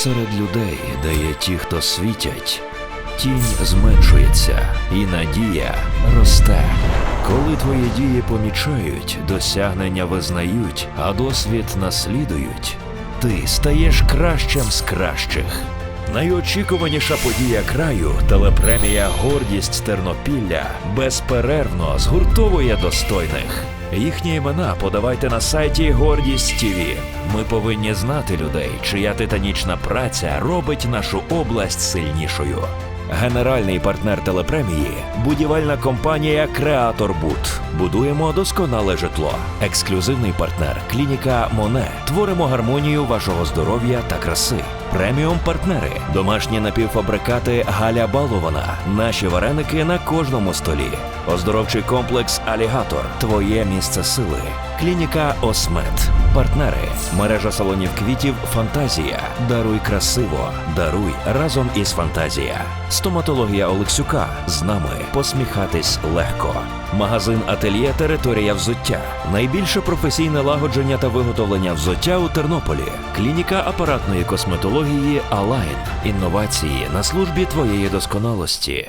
Серед людей, де є ті, хто світять, тінь зменшується і надія росте. Коли твої дії помічають, досягнення визнають, а досвід наслідують, ти стаєш кращим з кращих. Найочікуваніша подія краю телепремія Гордість Тернопілля безперервно згуртовує достойних. Їхні імена подавайте на сайті Гордість ТІВІ. Ми повинні знати людей, чия титанічна праця робить нашу область сильнішою. Генеральний партнер телепремії будівельна компанія Креатор Бут. Будуємо досконале житло. Ексклюзивний партнер клініка Моне. Творимо гармонію вашого здоров'я та краси. Преміум партнери, домашні напівфабрикати Галя Балована. Наші вареники на кожному столі. Оздоровчий комплекс Алігатор. Твоє місце сили. Клініка Осмет. Партнери. Мережа салонів квітів Фантазія. Даруй красиво. Даруй разом із Фантазія. Стоматологія Олексюка. З нами посміхатись легко. Магазин Ательє Територія взуття. Найбільше професійне лагодження та виготовлення взуття у Тернополі. Клініка апаратної косметології Алайн. Інновації на службі твоєї досконалості.